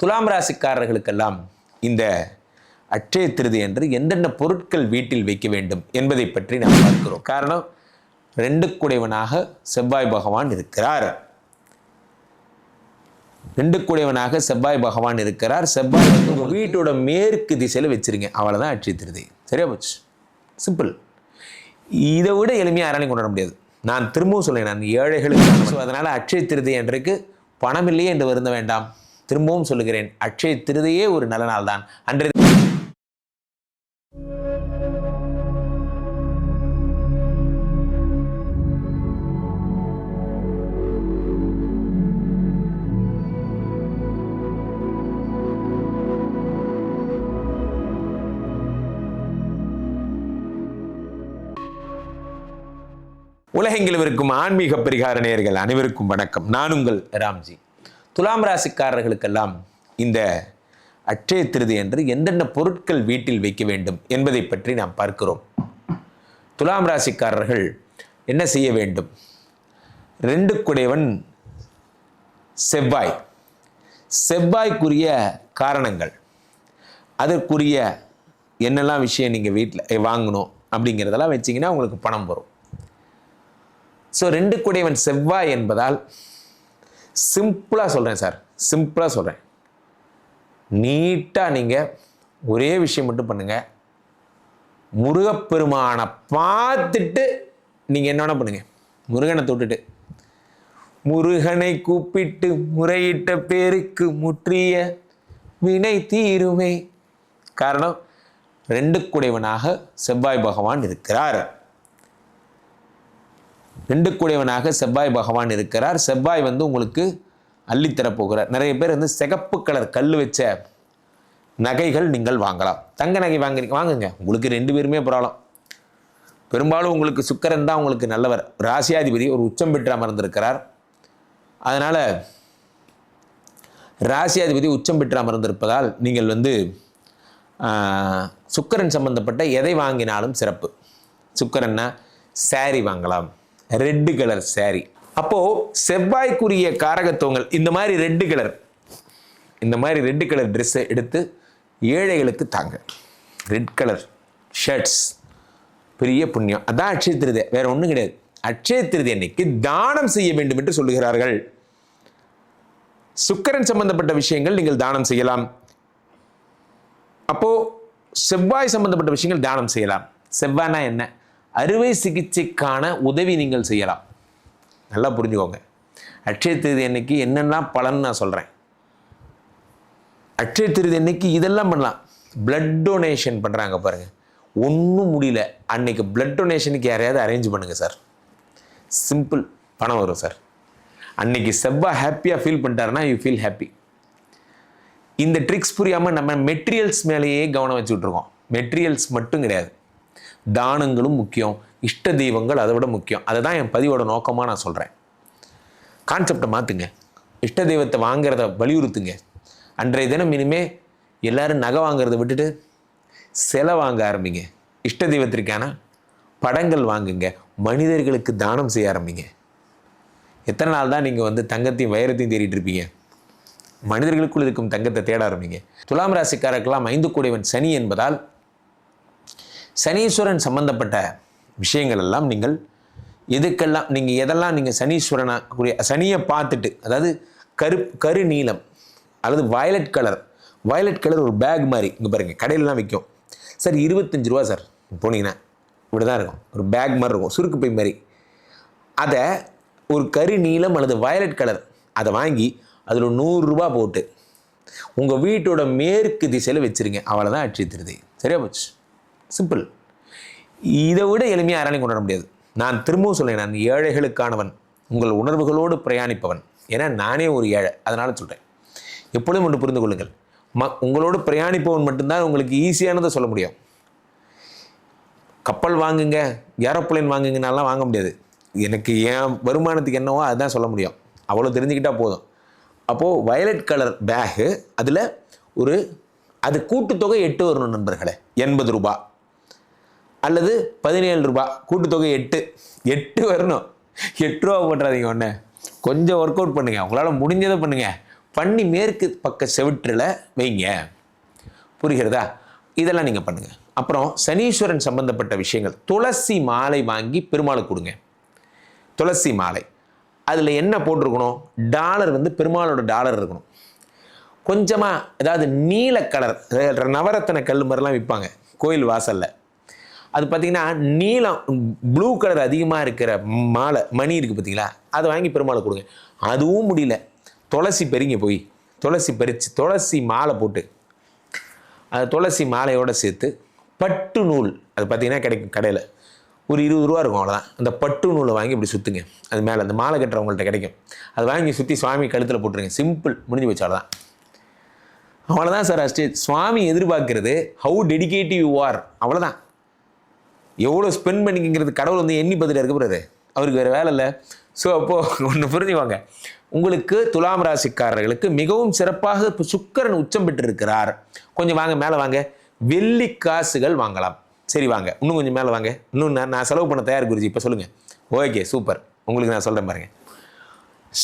துலாம் ராசிக்காரர்களுக்கெல்லாம் இந்த அட்சய திருதி என்று எந்தெந்த பொருட்கள் வீட்டில் வைக்க வேண்டும் என்பதை பற்றி நாம் பார்க்கிறோம். காரணம் ரெண்டு குடைவனாக செவ்வாய் பகவான் இருக்கிறார். ரெண்டு குடைவனாக செவ்வாய் பகவான் இருக்கிறார். செவ்வாய் வந்து உங்கள் வீட்டோட மேற்கு திசையில் வச்சிருங்க. அவ்வளோதான் அட்சய திருதி. சரியா போச்சு? சிம்பிள் இதை விட எளிமையாக யாராலையும் கொண்டாட முடியாது. நான் திரும்பவும் சொல்லேன் நான் ஏழைகளுக்கு ஸோ அதனால் அட்சய திருதி என்றைக்கு பணம் இல்லையே என்று வருந்த வேண்டாம். திரும்பவும் சொல்லுகிறேன் அக்ஷய திருதியே ஒரு நல்ல நாள் தான் அன்றைய உலகெங்கிலும் இருக்கும் ஆன்மீக பரிகார நேயர்கள் அனைவருக்கும் வணக்கம். நான் உங்கள் ராம்ஜி. துலாம் ராசிக்காரர்களுக்கெல்லாம் இந்த அட்சய திருதி என்று எந்தெந்த பொருட்கள் வீட்டில் வைக்க வேண்டும் என்பதை பற்றி நாம் பார்க்கிறோம். துலாம் ராசிக்காரர்கள் என்ன செய்ய வேண்டும்? ரெண்டு குடைவன் செவ்வாய். செவ்வாய்க்குரிய காரணங்கள். அதற்குரிய என்னெல்லாம் விஷயம் நீங்கள் வீட்டில் வாங்கணும் அப்படிங்கிறதெல்லாம் வச்சிங்கன்னா உங்களுக்கு பணம் வரும். ஸோ ரெண்டு குடைவன் செவ்வாய் என்பதால் சிம்பிளாக சொல்கிறேன் சார். சிம்பிளாக சொல்கிறேன் நீட்டாக நீங்கள் ஒரே விஷயம் மட்டும் பண்ணுங்கள் முருகப்பெருமானை பார்த்துட்டு நீங்கள் என்ன பண்ணுங்கள் முருகனை தொட்டுட்டு. முருகனை கூப்பிட்டு முறையிட்ட பேருக்கு முற்றிய வினை தீருமே. காரணம் ரெண்டு குடைவனாக செவ்வாய் பகவான் இருக்கிறார். ரெண்டு கூடியவனாக செவ்வாய் பகவான் இருக்கிறார். செவ்வாய் வந்து உங்களுக்கு அள்ளித்தரப்போகிறார் நிறைய பேர் வந்து சிகப்பு கலர் கல் வச்ச நகைகள் நீங்கள் வாங்கலாம். தங்க நகை வாங்குறீங்க வாங்குங்க. உங்களுக்கு ரெண்டு பேருமே ப்ராப்ளம் பெரும்பாலும் உங்களுக்கு சுக்கரன் தான் உங்களுக்கு நல்லவர். ராசியாதிபதி ஒரு உச்சம் பெற்று அமர்ந்திருக்கிறார். அதனால் ராசியாதிபதி உச்சம் பெற்று அமர்ந்திருப்பதால் நீங்கள் வந்து சுக்கரன் சம்பந்தப்பட்ட எதை வாங்கினாலும் சிறப்பு. சுக்கரன்னா சாரி வாங்கலாம். ரெட்டு கலர் சாரி அப்போது செவ்வாய்க்குரிய காரகத்துவங்கள் இந்த மாதிரி ரெட்டு கலர் இந்த மாதிரி ரெட்டு கலர் ட்ரெஸ்ஸை எடுத்து ஏழைகளுக்கு தாங்க. ரெட் கலர் ஷர்ட்ஸ் பெரிய புண்ணியம். அதான் அட்சய திருதி வேற ஒன்றும் கிடையாது. அட்சய திருதி அன்னைக்கு தானம் செய்ய வேண்டும் என்று சொல்லுகிறார்கள். சுக்கிரன் சம்பந்தப்பட்ட விஷயங்கள் நீங்கள் தானம் செய்யலாம். அப்போ செவ்வாய் சம்பந்தப்பட்ட விஷயங்கள் தானம் செய்யலாம். செவ்வாய்னா என்ன? அறுவை சிகிச்சைக்கான உதவி நீங்கள் செய்யலாம். நல்லா புரிஞ்சுக்கோங்க. அட்சய திருதி அன்னைக்கு என்னென்ன பலன் நான் சொல்கிறேன் அட்சய திருதி அன்னைக்கு இதெல்லாம் பண்ணலாம். பிளட் டொனேஷன் பண்ணுறாங்க பாருங்கள் ஒன்றும் முடியல. அன்னைக்கு பிளட் டொனேஷனுக்கு யாரையாவது அரேஞ்ச் பண்ணுங்கள் சார் சிம்பிள் பணம் வரும் சார் அன்னைக்கு செவ்வாய் ஹாப்பியாக ஃபீல் பண்ணிட்டாருன்னா யூ ஃபீல் ஹாப்பி இந்த ட்ரிக்ஸ் புரியாமல் நம்ம மெட்டீரியல்ஸ் மேலேயே கவனம் வச்சுட்ருக்கோம் மெட்டீரியல்ஸ் மட்டும் கிடையாது. தானங்களும் முக்கியம். இஷ்ட தெய்வங்கள் அதை விட முக்கியம். அதை தான் என் பதிவோட நோக்கமாக நான் சொல்கிறேன் கான்செப்டை மாற்றுங்க இஷ்ட தெய்வத்தை வாங்கிறத வலியுறுத்துங்க. அன்றைய தினம் இனிமேல் எல்லாரும் நகை வாங்குறத விட்டுட்டு சிலை வாங்க ஆரம்பிங்க. இஷ்ட தெய்வத்திற்கான படங்கள் வாங்குங்க. மனிதர்களுக்கு தானம் செய்ய ஆரம்பிங்க. எத்தனை நாள் தான் நீங்கள் வந்து தங்கத்தையும் வைரத்தையும் தேடிட்டு இருப்பீங்க? மனிதர்களுக்குள் இருக்கும் தங்கத்தை தேட ஆரம்பிங்க. துலாம் ராசிக்காரர்களாம் ஐந்து கூடியவன் சனி என்பதால் சனீஸ்வரன் சம்பந்தப்பட்ட விஷயங்கள் எல்லாம் நீங்கள் எதுக்கெல்லாம் நீங்கள் எதெல்லாம் நீங்கள் சனீஸ்வரனாக கூடிய சனியை பார்த்துட்டு அதாவது கரு கரு நீலம் அல்லது வயலட் கலர் வயலட் கலர் ஒரு பேக் மாதிரி இங்கே பாருங்கள் கடையிலலாம் விற்கும் சார் இருபத்தஞ்சு ரூபா சார் போனீங்கன்னா இப்படி தான் இருக்கும். ஒரு பேக் மாதிரி இருக்கும் சுருக்கு பை மாதிரி. அதை ஒரு கரு நீலம் அல்லது வயலட் கலர் அதை வாங்கி அதில் நூறுரூபா போட்டு உங்கள் வீட்டோட மேற்கு திசையில் வச்சுருங்க. அவ்வளோதான் அட்சய திருது சரியா போச்சு? சிம்பிள் இதை விட எளிமையாக யாராலையும் கொண்டாட முடியாது. நான் திரும்பவும் சொல்லேன் நான் ஏழைகளுக்கானவன் உங்கள் உணர்வுகளோடு பிரயாணிப்பவன். ஏன்னா நானே ஒரு ஏழை அதனால் சொல்கிறேன் எப்பொழுதும் ஒன்று புரிந்து கொள்ளுங்கள். ம உங்களோடு பிரயாணிப்பவன் மட்டும்தான் உங்களுக்கு ஈஸியானதை சொல்ல முடியும். கப்பல் வாங்குங்க ஏரோப்ளேன் வாங்குங்கனாலாம் வாங்க முடியாது. எனக்கு என் வருமானத்துக்கு என்னவோ அதுதான் சொல்ல முடியும். அவ்வளோ தெரிஞ்சுக்கிட்டால் போதும். அப்போது வயலட் கலர் பேகு அதில் ஒரு அது கூட்டுத்தொகை எட்டு வரணும் நண்பர்களே எண்பது ரூபாய். அல்லது பதினேழு ரூபா கூட்டுத்தொகை எட்டு. எட்டு வரணும். எட்டு ரூபா போட்டுறாதீங்க ஒன்று கொஞ்சம் ஒர்க் அவுட் பண்ணுங்கள் உங்களால் முடிஞ்சதை பண்ணுங்கள் பண்ணி மேற்கு பக்க செவிற்றில் வைங்க. புரிகிறதா? இதெல்லாம் நீங்கள் பண்ணுங்கள் அப்புறம் சனீஸ்வரன் சம்பந்தப்பட்ட விஷயங்கள். துளசி மாலை வாங்கி பெருமாளுக்கு கொடுங்க. துளசி மாலை. அதில் என்ன போட்டிருக்கணும்? டாலர் வந்து பெருமாளோட டாலர் இருக்கணும். கொஞ்சமாக ஏதாவது நீல கலர் நவரத்தன கல் மாதிரிலாம் விற்பாங்க. கோயில் வாசலில். அது பார்த்தீங்கன்னா நீலம் ப்ளூ கலர் அதிகமாக இருக்கிற மாலை மணி இருக்குது பார்த்தீங்களா அதை வாங்கி பெருமாளை கொடுங்க. அதுவும் முடியல. துளசி பெருங்க போய் துளசி பறித்து துளசி மாலை போட்டு அது துளசி மாலையோடு சேர்த்து பட்டு நூல் அது பார்த்தீங்கன்னா கிடைக்கும் கடையில். ஒரு இருபது ரூபா இருக்கும் அவ்வளோதான் அந்த பட்டு நூலை வாங்கி இப்படி சுற்றுங்க அது மேலே அந்த மாலை கட்டுறவங்கள்ட்ட கிடைக்கும். அது வாங்கி சுற்றி சுவாமி கழுத்தில் போட்டுருங்க. சிம்பிள் முடிஞ்சு வச்சு அவ்வளோதான் அவ்வளோதான் சார் அஸ்டே. சுவாமி எதிர்பார்க்கிறது ஹவு டெடிகேட்டிவ் யூ ஆர் அவ்வளோதான் எவ்வளோ ஸ்பெண்ட் பண்ணிக்கிறது கடவுள் வந்து எண்ணி பதில் இருக்க அவருக்கு வேறு வேலை இல்லை. ஸோ அப்போது ஒன்று புரிஞ்சுவாங்க உங்களுக்கு துலாம் ராசிக்காரர்களுக்கு மிகவும் சிறப்பாக இப்போ சுக்கரன் உச்சம் பெற்றிருக்கிறார். கொஞ்சம் வாங்க மேலே வாங்க. வெள்ளி காசுகள் வாங்கலாம். சரி வாங்க. இன்னும் கொஞ்சம் மேலே வாங்க. இன்னும் நான் நான் செலவு பண்ண தயார் குருஜி இப்போ சொல்லுங்கள் ஓகே சூப்பர் உங்களுக்கு நான் சொல்கிறேன் பாருங்க.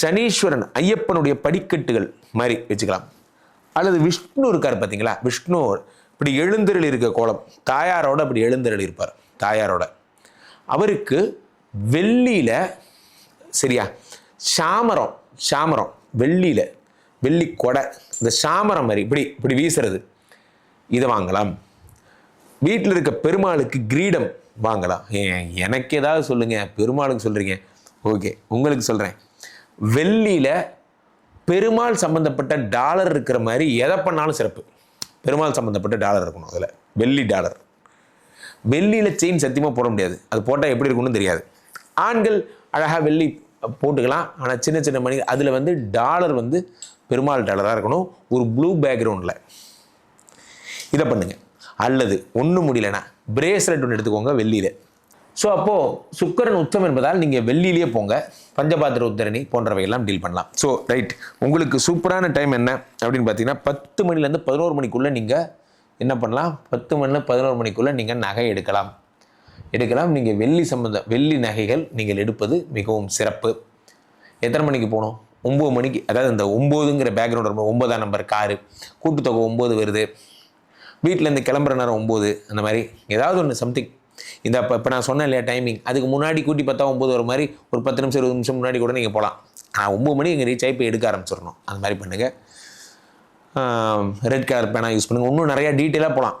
சனீஸ்வரன் ஐயப்பனுடைய படிக்கட்டுகள் மாதிரி வச்சுக்கலாம். அல்லது விஷ்ணு இருக்கார் பார்த்தீங்களா விஷ்ணு இப்படி எழுந்தருள் இருக்க கோலம். தாயாரோட அப்படி எழுந்தருள் இருப்பார். தாயாரோட. அவருக்கு வெள்ளியில் சரியா? சாமரம் சாமரம் வெள்ளியில் வெள்ளி கொடை இந்த சாமரம் மாதிரி இப்படி இப்படி வீசுறது. இதை வாங்கலாம். வீட்டில் இருக்க பெருமாளுக்கு கிரீடம் வாங்கலாம். எனக்கு ஏதாவது சொல்லுங்கள் பெருமாளுக்கு சொல்கிறீங்க ஓகே உங்களுக்கு சொல்கிறேன் வெள்ளியில் பெருமாள் சம்மந்தப்பட்ட டாலர் இருக்கிற மாதிரி எதை பண்ணாலும் சிறப்பு. பெருமாள் சம்மந்தப்பட்ட டாலர் இருக்கணும் அதில். வெள்ளி டாலர். வெள்ளியில் செயின் சத்தியமாக போட முடியாது. அது போட்டால் எப்படி இருக்கும்னு தெரியாது. ஆண்கள் அழகாக வெள்ளி போட்டுக்கலாம். ஆனால் சின்ன சின்ன மணி அதில் வந்து டாலர் வந்து பெருமாள் டாலராக இருக்கணும். ஒரு ப்ளூ பேக்ரவுண்டில் இதை பண்ணுங்கள் அல்லது ஒன்றும் முடியலன்னா பிரேஸ்லெட் ஒன்று எடுத்துக்கோங்க வெள்ளியில். ஸோ அப்போது சுக்கரன் உச்சம் என்பதால் நீங்கள் வெள்ளியிலேயே போங்க. பஞ்சபாத்திர உத்தரணி போன்றவையெல்லாம் டீல் பண்ணலாம். ஸோ ரைட் உங்களுக்கு சூப்பரான டைம் என்ன? அப்படின்னு பார்த்தீங்கன்னா பத்து மணிலேருந்து பதினோரு மணிக்குள்ளே நீங்கள் என்ன பண்ணலாம்? பத்து மணிலேருந்து பதினோரு மணிக்குள்ளே நீங்கள் நகை எடுக்கலாம். எடுக்கலாம். நீங்கள் வெள்ளி சம்மந்தம் வெள்ளி நகைகள் நீங்கள் எடுப்பது மிகவும் சிறப்பு. எத்தனை மணிக்கு போகணும்? ஒம்பது மணிக்கு அதாவது இந்த ஒம்போதுங்கிற பேக்ரவுண்ட் ரொம்ப ஒம்பதாம் நம்பர் காரு கூட்டுத்தொகை ஒம்பது வருது. வீட்டிலேருந்து கிளம்புற நேரம் ஒம்பது அந்த மாதிரி. ஏதாவது ஒன்று சம்திங் இந்த இப்போ இப்போ நான் சொன்னேன் இல்லையா டைமிங் அதுக்கு முன்னாடி கூட்டி பார்த்தா ஒம்பது வர மாதிரி ஒரு பத்து நிமிஷம் இருபது நிமிஷம் முன்னாடி கூட நீங்கள் போகலாம். ஆனால் ஒம்பது மணி இங்கே ரீச் ஆகி போய் எடுக்க ஆரம்பிச்சிடணும். அந்த மாதிரி பண்ணுங்கள் ரெட் கலர் பேனா யூஸ் பண்ணுங்கள் இன்னும் நிறையா டீட்டெயிலாக போகலாம்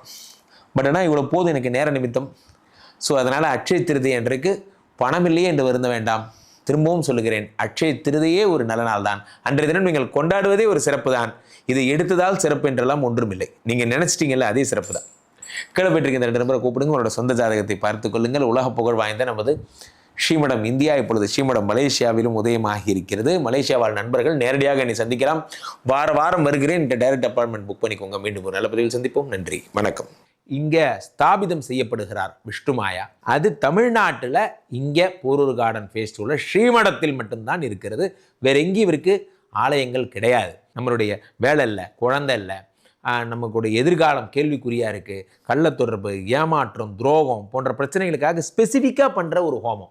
பட் ஆனால் இவ்வளோ போதும் எனக்கு நேர நிமித்தம். ஸோ அதனால் அட்சய திருதி என்றைக்கு பணம் இல்லையே என்று வருந்த வேண்டாம். திரும்பவும் சொல்லுகிறேன் அட்சய திருதியே ஒரு நல்ல நாள் தான். அன்றைய தினம் நீங்கள் கொண்டாடுவதே ஒரு சிறப்பு தான். இது எடுத்ததால் சிறப்பு என்றெல்லாம் ஒன்றுமில்லை நீங்கள் நினச்சிட்டீங்கல்ல அதே சிறப்பு தான். கேள்விப்பட்டிருக்க இந்த ரெண்டு நம்பரை கூப்பிடுங்க. உங்களோட சொந்த ஜாதகத்தை பார்த்துக்கொள்ளுங்கள் உலக புகழ் வாய்ந்த நமது ஸ்ரீமடம் இந்தியா இப்பொழுது ஸ்ரீமடம் மலேசியாவிலும் உதயமாகி இருக்கிறது மலேசியா வாழ் நண்பர்கள் நேரடியாக என்னை சந்திக்கலாம். வார வாரம் வருகிறேன் இந்த டைரக்ட் அப்பார்ட்மெண்ட் புக் பண்ணிக்கோங்க. மீண்டும் ஒரு நல்ல பதிவில் சந்திப்போம். நன்றி. வணக்கம். இங்கே ஸ்தாபிதம் செய்யப்படுகிறார் விஷ்ணுமாயா அது தமிழ்நாட்டில் இங்கே போரூர் கார்டன் ஃபேஸ்டிவலில் ஸ்ரீமடத்தில் மட்டும்தான் இருக்கிறது. வேற எங்கேயும் இவருக்கு ஆலயங்கள் கிடையாது. நம்மளுடைய வேலை இல்லை குழந்தை இல்லை. ஆஹ் நமக்குடைய எதிர்காலம் கேள்விக்குறியாக இருக்குது கள்ளத்தொடர்பு ஏமாற்றம் துரோகம் போன்ற பிரச்சனைகளுக்காக ஸ்பெசிஃபிக்காக பண்ணுற ஒரு ஹோமம்.